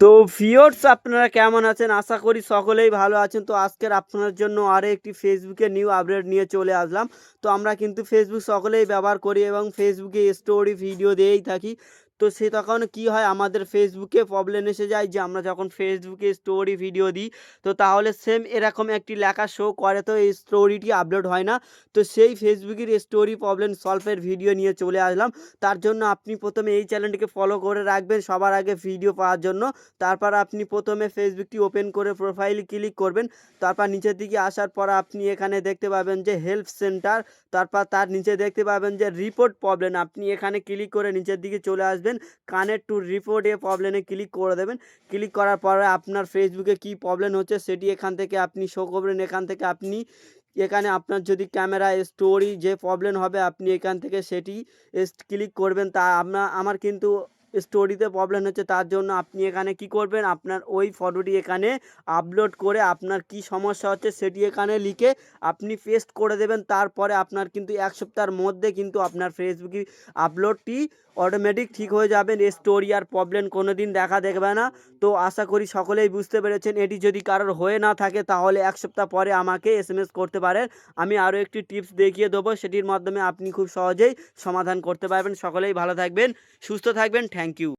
তো ফিওর্স আপনারা কেমন আছেন? আশা করি সকলেই ভালো আছেন। তো আজকের আপনার জন্য আরও একটি ফেসবুকে নিউ আপডেট নিয়ে চলে আসলাম। তো আমরা কিন্তু ফেসবুক সকলেই ব্যবহার করি এবং ফেসবুকে স্টোরি ভিডিও দিয়েই থাকি। তো সে তখন কি হয়, আমাদের ফেসবুকে প্রবলেম এসে যায় যে, আমরা যখন ফেসবুকে স্টোরি ভিডিও দিই, তো তাহলে সেম এরকম একটি লেখা শো করে, তো এই স্টোরিটি আপলোড হয় না। তো সেই ফেসবুকের স্টোরি প্রবলেম সলভের ভিডিও নিয়ে চলে আসলাম। তার জন্য আপনি প্রথমে এই চ্যানেলটিকে ফলো করে রাখবেন সবার আগে ভিডিও পাওয়ার জন্য। তারপর আপনি প্রথমে ফেসবুকটি ওপেন করে প্রোফাইল ক্লিক করবেন। তারপর নিচের দিকে আসার পর আপনি এখানে দেখতে পাবেন যে হেল্প সেন্টার তারপর তার নিচে দেখতে পাবেন যে রিপোর্ট প্রবলেম আপনি এখানে ক্লিক করে নিচের দিকে চলে আসবেন। কানেক্ট টু রিপোর্ট এ প্রবলেমে ক্লিক করে দেবেন। ক্লিক করার পরে আপনার ফেসবুকে কি প্রবলেম হচ্ছে সেটি এখান থেকে আপনি শো করবেন। এখান থেকে আপনি, এখানে আপনার যদি ক্যামেরা স্টোরি যে প্রবলেম হবে আপনি এখান থেকে সেটি ক্লিক করবেন। তা আপনার আমার কিন্তু স্টোরিতে প্রবলেম হচ্ছে, তার জন্য আপনি এখানে কি করবেন? আপনার ওই ফটোটি এখানে আপলোড করে আপনার কি সমস্যা হচ্ছে সেটি এখানে লিখে আপনি পেস্ট করে দেবেন, তারপরে আপনার কিন্তু এক সপ্তাহের মধ্যে কিন্তু আপনার ফেসবুকে আপলোডটি অটোমেটিক ঠিক হয়ে যাবেন স্টোরি আর প্রবলেম কোনো দিন দেখা দেখবে না। তো আশা করি সকলেই বুঝতে পেরেছেন, এটি যদি কারোর হয়ে না থাকে তাহলে এক সপ্তাহ পরে আমাকে এস এম এস করতে পারেন, আমি আরও একটি টিপস দেখিয়ে দেবো, সেটির মাধ্যমে আপনি খুব সহজেই সমাধান করতে পারবেন। সকলেই ভালো থাকবেন, সুস্থ থাকবেন থ্যাংক Thank you.